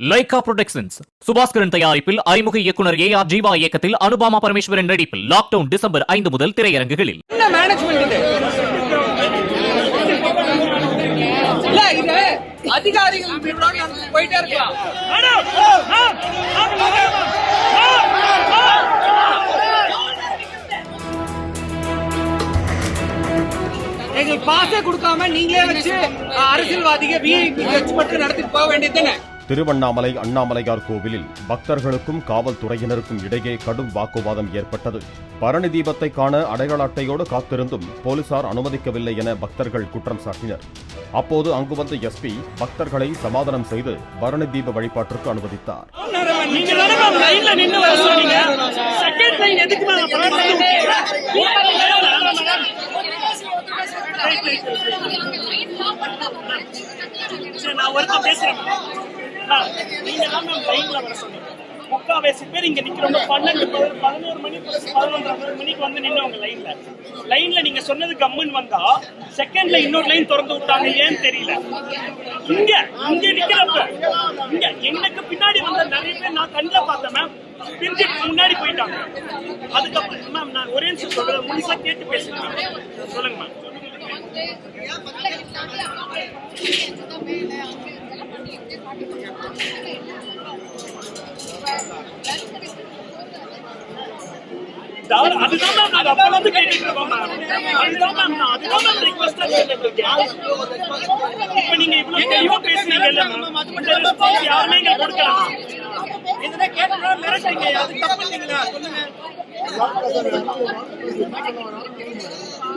Lyca productions Subaskaran தயாரிப்பில் அறிமுக இயக்குனர் ஏ ஆர் ஜீவா இயக்கத்தில் அனுபாமா பரமேஸ்வரன் நடிப்பில் லாக்டவுன் டிசம்பர் ஐந்து முதல் திரையரங்குகளில். எங்களுக்கு பாசே கொடுக்காம நீங்களே வச்சு அரசியல்வாதிகள் வச்சு மட்டும் நடத்திட்டு போக வேண்டியது தானே? திருவண்ணாமலை அண்ணாமலையார் கோவிலில் பக்தர்களுக்கும் காவல்துறையினருக்கும் இடையே கடும் வாக்குவாதம் ஏற்பட்டது. பரணி தீபத்தை காண அடையாள அட்டையோடு காத்திருந்தும் போலீசார் அனுமதிக்கவில்லை என பக்தர்கள் குற்றம் சாட்டினர். அப்போது அங்கு வந்த எஸ்பி பக்தர்களை சமாதானம் செய்து பரணி தீப வழிபாட்டிற்கு அனுமதித்தார். நான் ஒருத்தர் பேசுறேன். மேம் நீங்க தான் மேம் லைன்ல வர சொன்னீங்க முக்காவாசி பேர் இங்க நிக்கிறவங்க பன்னெண்டு பதினோரு மணி பதினொன்றரை மணிக்கு வந்து நின்னவங்க லைன்ல லைன்ல நீங்க சொன்னது கம்முன்னு வந்தா செகண்ட்ல இன்னொரு லைன் திறந்து விட்டாங்க ஏன்னு தெரியல இங்க இங்க நிக்கிறப்ப இங்க எனக்கு பின்னாடி வந்த நிறைய பேர் நான் கண்ணுல பார்த்தேன் மேம் பிரிஞ்சுட்டு முன்னாடி போயிட்டாங்க அதுக்கப்புறம் மேம் நான் ஒரே நிமிஷம் சொல்றேன் முழுசா கேட்டு பேசுறேன் ma'am. சொல்லுங்க மேம் அதாவது அதுதான் மேம் நாங்க அப்பல இருந்து கேட்டுட்டு இருக்கோம் மேம். அதுதான் மேம் நான் அதுதான் மேம் ரிக்வெஸ்டா கேட்டுட்டு இருக்கேன் இப்ப நீங்க இவ்வளவு தெளிவா பேசுனீங்கல்ல மேம்? இந்த ரெஸ்பான்ஸ் யாருமே இங்க கொடுக்கல. மேம் இதனை கேட்டா மிரட்டுறீங்க. அது தப்பு இல்லைங்களா? சொல்லுங்க.